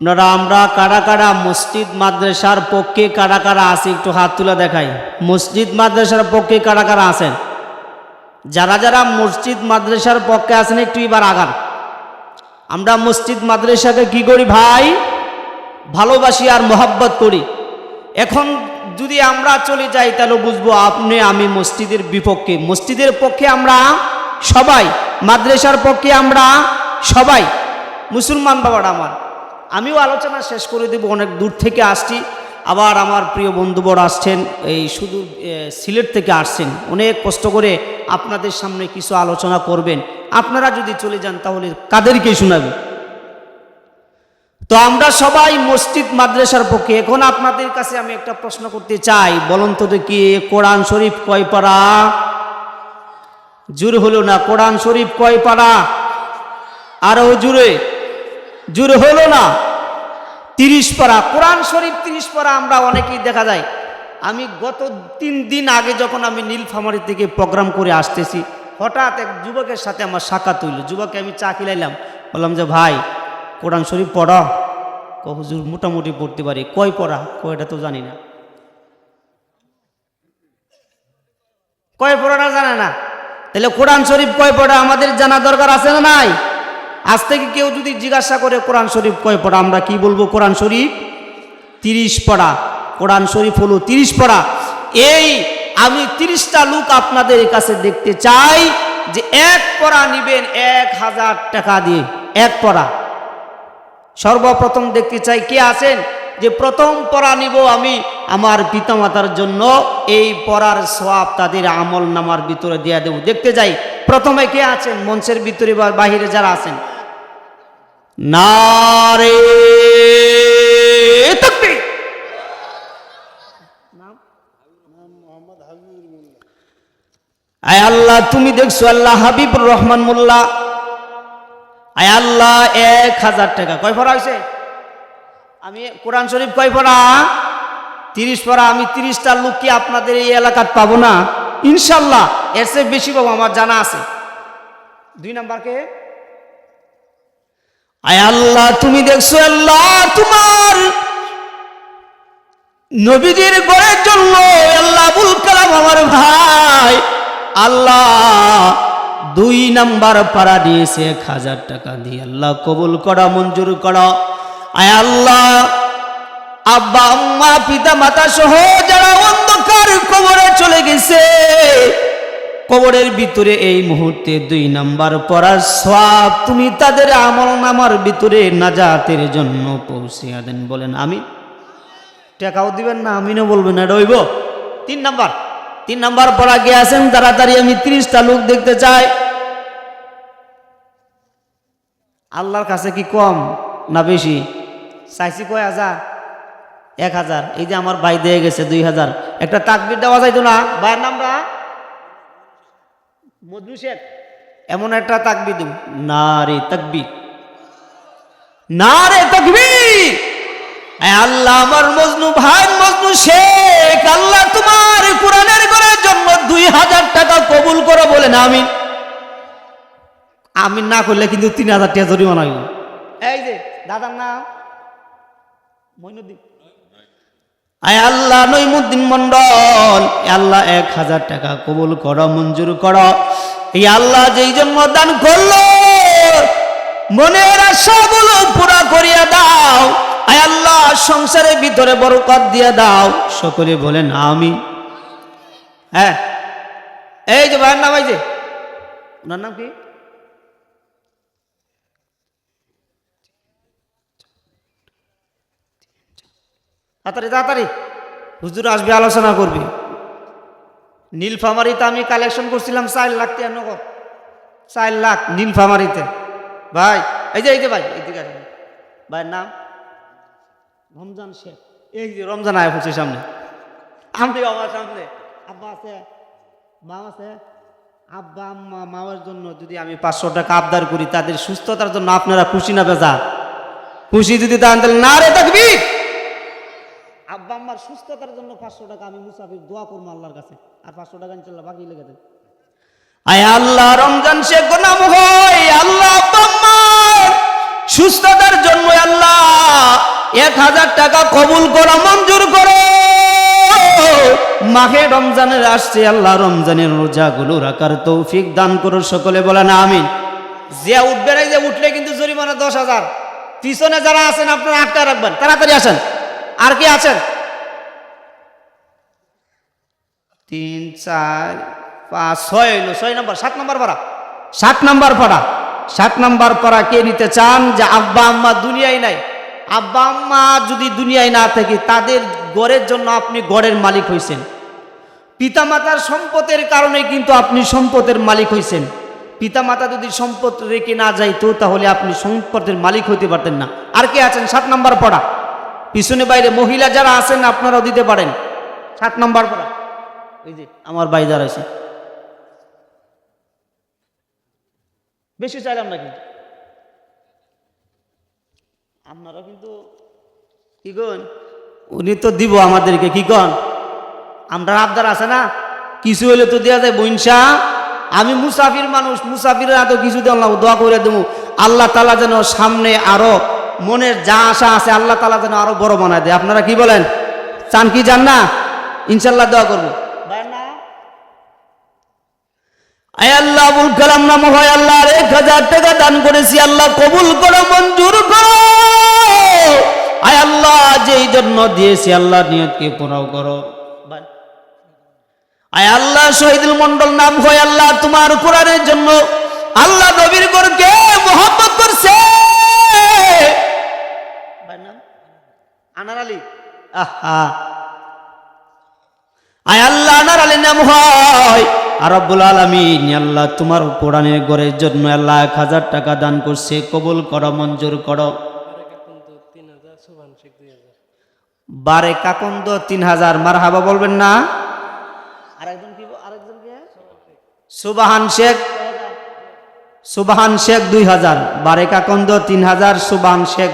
আপনারা, আমরা কারা কারা মসজিদ, মাদ্রাসার পক্ষে কারা কারা আছে একটু হাত তুলে দেখাই। মসজিদ, মাদ্রাসার পক্ষে কারা কারা আছেন? যারা যারা মসজিদ, মাদ্রাসার পক্ষে আছেন, একটু এবার আগান। আমরা মসজিদ, মাদ্রাসাকে কি করি ভাই? ভালোবাসি আর মোহাব্বত করি। এখন যদি আমরা চলে যাই, তাহলে বুঝব আপনি, আমি মসজিদের বিপক্ষে। মসজিদের পক্ষে আমরা সবাই, মাদ্রাসার পক্ষে আমরা সবাই। মুসলমান বাবারা আমার। আমিও আলোচনা শেষ করে দেব, অনেক দূর থেকে আসছি। আবার আমার প্রিয় বন্ধুবর আসছেন, এই শুধু সিলেট থেকে আসছেন। অনেক কষ্ট করে আপনাদের সামনে কিছু আলোচনা করবেন। আপনারা যদি চলে যান, তাহলে কাদেরকে শোনাবে? তো আমরা সবাই মসজিদ মাদ্রাসার পক্ষে। এখন আপনাদের কাছে আমি একটা প্রশ্ন করতে চাই। বলুন তো দেখি, কোরআন শরীফ কয় পারা? জুর হলো না, কোরআন শরীফ কয় পারা? আরও জুড়ে জুর হলো না। তিরিশ পারা কোরআন শরীফ তিরিশ পারা আমরা অনেকেই দেখা যায়। আমি গত তিন দিন আগে যখন আমি নীলফামারি থেকে প্রোগ্রাম করে আসতেছি, হঠাৎ এক যুবকের সাথে আমার সাক্ষাৎ হইল। যুবককে আমি চা খিলাইলাম। বললাম যে, ভাই, কোরআন শরীফ পড়া। ক, হুজুর, মোটামুটি পড়তে পারি। কয় পড়া? কয়টা তো জানি না। কয় পড়াটা জানে না? তাহলে কোরআন শরীফ কয় পড়া? আমাদের জানা দরকার আছে না নাই? আজ থেকে কেউ যদি জিজ্ঞাসা করে কোরআন শরীফ কয় পড়া, আমরা কি বলব কোরআন শরীফ? তিরিশ পড়া। কোরআন শরীফ হলো তিরিশ পড়া। এই আমি তিরিশটা লোক আপনাদের কাছে দেখতে চাই যে এক পড়া নিবেন এক হাজার টাকা দিয়ে। এক পড়া। সর্বপ্রথম দেখতে চাই কে আছেন? যে প্রথম পড়া নিব আমি আমার পিতামাতার জন্য। এই পড়ার সোয়াব তাদের আমল নামার ভিতরে দিয়ে দেব। দেখতে যাই প্রথমে কে আছেন? মঞ্চের ভিতরে বা বাহিরে যারা আছেন। নারে। আয় আল্লাহ, তুমি দেখছ আল্লাহ হাবিবুর রহমান মোল্লা। আয় আল্লাহ, এক হাজার টাকা। কয় পড়া হয়েছে আমি কোরআন শরীফ কয় পড়া তিরিশ পড়া আমি তিরিশটা লোক কি আপনাদের এই এলাকাত পাবো না। ইনশাল্লাহ, এর চেয়ে বেশি পাবো, আমার জানা আছে। দুই নাম্বারকে আয় আল্লাহ, তুমি দেখছ আল্লাহ তোমার নবীজির গড়ের জন্য। আল্লাহ আবুল কালাম আমার ভাই। আল্লাহ দুই নাম্বার পাড়া দিয়েছে এক হাজার টাকা দিয়ে। আল্লাহ কবুল করা, মঞ্জুর করা। আয় আল্লাহ, আব্বা, আম্মা, পিতা, মাতা সহ যারা অন্ধকার কবরের ভিতরে এই মুহূর্তে দুই নাম্বার পড়ার সব তুমি তাদের আমল নামার ভিতরে নাজাতের জন্য পৌঁছিয়া দেন, বলেন আমি। টাকাও দিবেন না, আমিনও বলবেন এটা হইব। তিন নাম্বার তিন নাম্বার পড়া গিয়ে আছেন? তাড়াতাড়ি আমি তিরিশটা লোক দেখতে চাই। আল্লাহর কাছে কি কম না বেশি? চাইছি কয় হাজার? এক হাজার। এই যে আমার ভাই দিয়ে গেছে দুই হাজার। একটা তাকবির দেওয়া যাইতো না? ভাইয়ের নামটা? মজনু শেখ। এমন একটা তাকবি দেব না রে তাকবি না রে তাকবি আল্লাহ আমার মজনু ভাই মজনু শেখ আল্লাহ তোমার কোরআনের করার জন্য দুই হাজার টাকা কবুল করো বলে না আমি আমি না করলে কিন্তু তিন হাজার টাকা জরিমানা এই যে দাদার নাম মইনুদ্দিন। আয় আল্লাহ নইমুদ্দিন মন্ডল আল্লাহ এক হাজার টাকা কবুল করো, মঞ্জুর করো। এই আল্লাহ যেই জন্য দান করল, মনের আশাগুলো পুরা করিয়া দাও। আয় আল্লাহ সংসারের ভিতরে বড় বরকত দিয়া দাও। সকলে বলেন আমি হ্যাঁ এই যে ভাইয়ের নাম এই যে, ওনার নাম কি? তাড়াতাড়ি তাড়াতাড়ি। হুজুর আসবে, আলোচনা করবি। নীলফামারিতে আমি কালেকশন করছিলাম চার লাখ টাকা নগদ। চার লাখ নীলফামারিতে। ভাই, এই যে এই যে ভাই এইদিকে আসেন। ভাইয়ের নাম? রমজান শেখ। এই যে, রমজান আয় পড়ছে সামনে। আমি আমার সামনে। আব্বা আছে, মা আছে। আব্বা, আম্মা, মামার জন্য যদি আমি পাঁচশো টাকা আবদার করি, তাদের সুস্থতার জন্য আপনারা খুশি না বেজা খুশি যদি তাহলে না রে থাকবি আম্মার সুস্থতার জন্য পাঁচশো টাকা আমি মুসাফির দোয়া করব আল্লাহর কাছে। আর পাঁচশো টাকা ইনশাল্লাহ বাকি লেগে দেয় আয় আল্লাহ রমজান হয় আল্লাহ সুস্থতার জন্য আল্লাহ এক হাজার টাকা কবুল করো মঞ্জুর করো। মাহে রমজানের আসছে আল্লাহ রমজানের রোজাগুলো রাখার তৌফিক দান করো সকলে বলেন আমিন। যে উঠবে না যে উঠলে কিন্তু জরিমানা দশ হাজার। পিছনে যারা আছেন আপনারা আটটা রাখবেন। তাড়াতাড়ি আসেন। আর কি আছেন? তিন, চার, পাঁচ, ছয় হইল। ছয় নম্বর, সাত নম্বর পাড়া। সাত নম্বর পাড়া। সাত নম্বর পাড়া কে নিতে চান? যে আব্বা আম্মা দুনিয়ায় নাই। আব্বা আম্মা যদি দুনিয়ায় না থাকে, তাদের গড়ের জন্য আপনি গড়ের মালিক হয়েছেন পিতামাতার সম্পদের কারণে কিন্তু আপনি সম্পদের মালিক হয়েছেন পিতামাতা যদি সম্পদ রেখে না যাইতো, তাহলে আপনি সম্পদের মালিক হইতে পারতেন না। আর কে আছেন? সাত নম্বর পড়া। পিছনে বাইরে মহিলা যারা আছেন, আপনারাও দিতে পারেন। সাত নম্বর পড়া। ওই যে আমার ভাই আছে। বেশি চাইলাম না কিন্তু। আপনারা কিন্তু কি কন? উনি তো দিব আমাদেরকে, কি কন? আমরা আবদার আছে না, কিছু হলে তো দেওয়া যায় বইনসা। আমি মুসাফির মানুষ, মুসাফিরের এত কিছু দিলাম দোয়া করে দেবো। আল্লাহ তালা যেন সামনে আরও মনের যা আশা আছে, আল্লাহ তালা যেন আরও বড় বানায় দেয়। আপনারা কি বলেন? চান কি যান না? ইনশাল্লাহ দোয়া করব আয় আল্লাহ, আবুল কালাম নাম হয় আল্লাহ এক হাজার টাকা দান করেছি। আল্লাহ কবুল করো, মঞ্জুর করো। আয় আল্লাহ, যেই জন্য দিয়েছি আল্লাহ নিয়তকে পুরাও করো। আয় আল্লাহ, শহীদুল মন্ডল নাম হয় আল্লাহ, তোমার কোরআনের জন্য। আল্লাহ নবীর করকে মোহাম্মত করছে। আনার আলী। আহা। আয় আল্লাহ, আনার আলী নাম হয় আর রব্বুল আলমিন আল্লাহ তোমার কোরআনের গড়ের জন্য আল্লাহ এক হাজার টাকা দান করছে। কবুল করো মঞ্জুর করো। বারে কাকন্দ তিন হাজার মার হাবা বলবেন না? আরেকজন কি আরেকজন কি? সুবাহান শেখ সুবাহান শেখ দুই হাজার বারে কাকন্দ তিন হাজার সুবাহান শেখ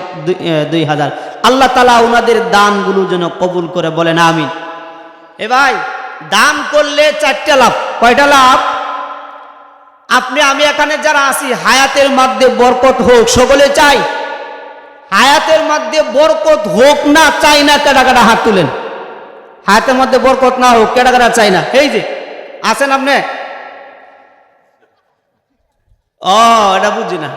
দুই- হাজার। আল্লাহ তালা ওনাদের দানগুলো যেন কবুল করে বলেন আমিন। এ ভাই দান করলে চারটা লাভ। কয়টা লাভ? আপনি, আমি এখানে যারা আছি, হায়াতের মধ্যে বরকত হোক, সকলে চাই। হায়াতের মধ্যে বরকত হোক না চাই না, কেডা কেডা হাত তুলেন? হায়াতের মধ্যে বরকত না হোক, কেডা কেডা চাই না? এই যে, আছেন আপনি? ও, এটা বুঝি না।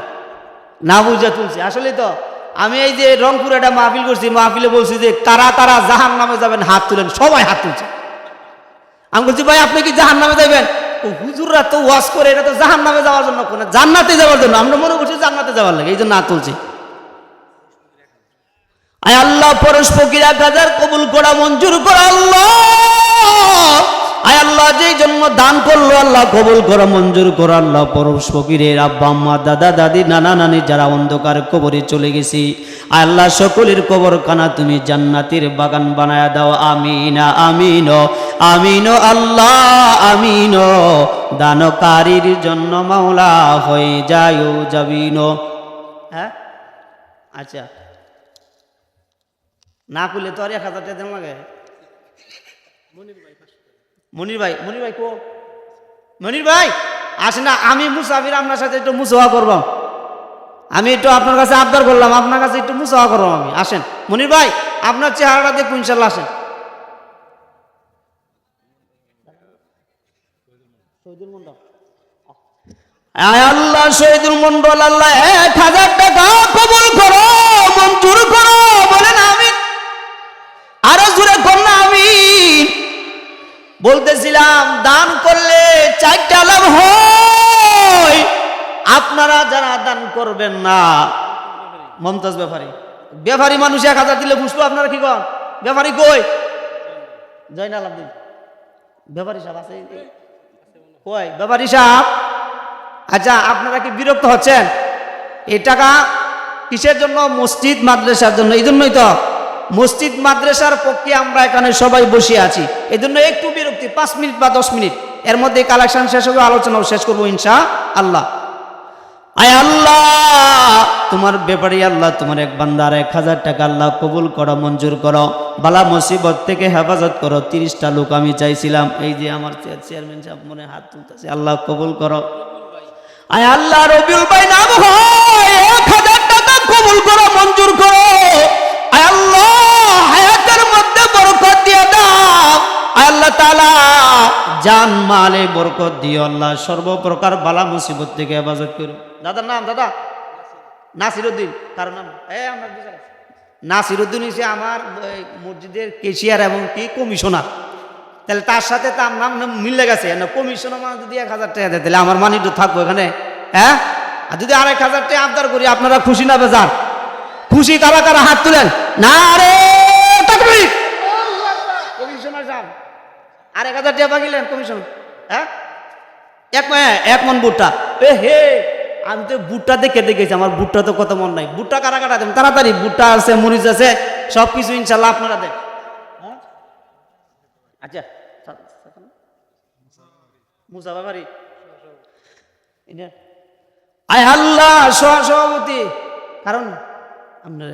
না বুঝে তুলছি। আসলে তো, আমি এই যে রংপুর একটা মাহফিল করছি, মাহফিলে বলছি যে তারা তারা জাহান নামে যাবেন, হাত তুলেন, সবাই হাত তুলছে। আমি বলছি, ভাই, আপনি কি জাহান নামে যাবেন হুজুররা তো ওয়াশ করে, এটা তো জাহান নামে যাওয়ার জন্য কোনো, জান্নাতে যাওয়ার জন্য। আমরা মনে করছি জান্নাতে যাওয়ার লাগে, এই জন্য না তুলছি আয় আল্লাহ, পরশ ফকির এক হাজার কবুল করা, মঞ্জুর করা আল্লাহ। আয় আল্লাহ, যেই জন্য দান করল, আল্লাহ কবুল করা, মঞ্জুর করা, আল্লাহ পরশ ফকিরের আব্বা, আম্মা, দাদা, দাদি, নানা, নানি, যারা অন্ধকার কবরে চলে গেছি। আয় আল্লাহ, সকলের কবর কানা তুমি জান্নাতের বাগান বানায় দাও। আমিন আমিন আমিন, আল্লাহ, আমিন। দানকারীর জন্য মাওলা হয়ে যায় যাবিন হ্যাঁ? আচ্ছা। না করলে তো আর এক হাজার টাকা লাগে মনির ভাই মনির ভাই মনির ভাই কো? মনির ভাই আসে না আমি মুসাফির আপনার সাথে একটু মুসাফা করব। আমি একটু আপনার কাছে আবদার করলাম আপনার কাছে একটু মুসাফা করব আমি। আসেন মনির ভাই আপনার চেহারাটা দেখুন ইনশাল্লাহ আসেন। আল্লাহ শহীদুল মন্ডল আল্লাহ এক হাজার টাকা কবুল করো মঞ্জুর করো বলেন আমি আরও জুড়ে কন্যা আমি বলতেছিলাম, দান করলে চারটা লাভ হয়। আপনারা যারা দান করবেন না, মমতাজ ব্যাপারী। ব্যাপারী মানুষ এক হাজার দিলে বুঝব আপনারা কি কন? ব্যাপারী কই? জয়নাল আব্দিন ব্যাপারী সাহেব আছে? কই? ব্যাপারী সাহেব? আচ্ছা আপনারা কি বিরক্ত হচ্ছেন? এই টাকা কিসের জন্য? মসজিদ, মাদ্রাসার জন্য, এই জন্যই তো। মসজিদ, মাদ্রাসার পক্ষে আমরা এখানে সবাই বসে আছি। এই জন্য একটু বিরক্তি, পাঁচ মিনিট বা দশ মিনিট। এর মধ্যে কালেকশন শেষ হবে, আলোচনাও শেষ করব ইনশা আল্লাহ আয় আল্লাহ, তোমার ব্যাপারে আল্লাহ তোমার এক বান্দার এক হাজার টাকা আল্লাহ কবুল করো, মঞ্জুর করো। বালা মুসিবত থেকে হেফাজত করো, তিরিশটা লোক আমি চাইছিলাম। এই যে আমার চেয়ারম্যান সাহেব মনে হাত তুলতেছে, আল্লাহ কবুল করো। আয় আল্লাহ, রবিউল ভাই নাম হয় এক হাজার টাকা কবুল করো, মঞ্জুর করো। আল্লাহ তাআলা জান মালে বরকত দিও আল্লাহ। সর্বপ্রকার বালা মুসিবত থেকে হেফাজত করো। দাদার নাম দাদা? নাসিরুদ্দিন। কার নাম? এ আমার বিচার আছে। নাসিরুদ্দিন হচ্ছে আমার মসজিদের কেশিয়ার এবং কি? কমিশনার। তাহলে তার সাথে তার নাম মিলে গেছে। না কমিশনার মানে যদি এক হাজার টাকা দেয় তাহলে আমার মানি তো থাকব এখানে। হ্যাঁ? আর যদি আরেক হাজার টাকা আবদার করি আপনারা খুশি না বেজার? খুশি কারা কারা হাত তুলেন? না রে তাকবীর কমিশনার সাহেব আর এক হাজার টাকা পাকিলেন কমিশন হ্যাঁ? এক মন বুটটা এ হে, আমি তো বুটটা দেখে দেখেছি আমার বুটটা তো কত মন নাই। বুটটা কারা কাটা দেন? তাড়াতাড়ি বুটটা আছে, মরিচ আছে সব কিছু ইনশাল্লাহ আপনারা দেন। হ্যাঁ? আচ্ছা আল্লাহ সহ সভাপতি কারণ, আপনার।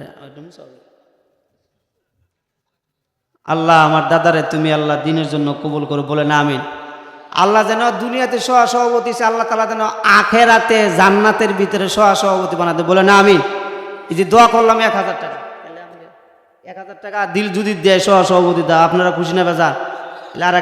আল্লাহ আমার দাদারে তুমি আল্লাহ দিনের জন্য কবুল করো, বলে না, আমিন। আল্লাহ যেন দুনিয়াতে সহ সভাপতি আল্লাহ তালা যেন আখেরাতে জান্নাতের ভিতরে সহ সভাপতি বানাতে বলে না, আমিন। এই যে দোয়া করলাম এক হাজার টাকা। এক হাজার টাকা দিল যদি দেয় সহ সভাপতি দা আপনারা খুশি না বেজা আর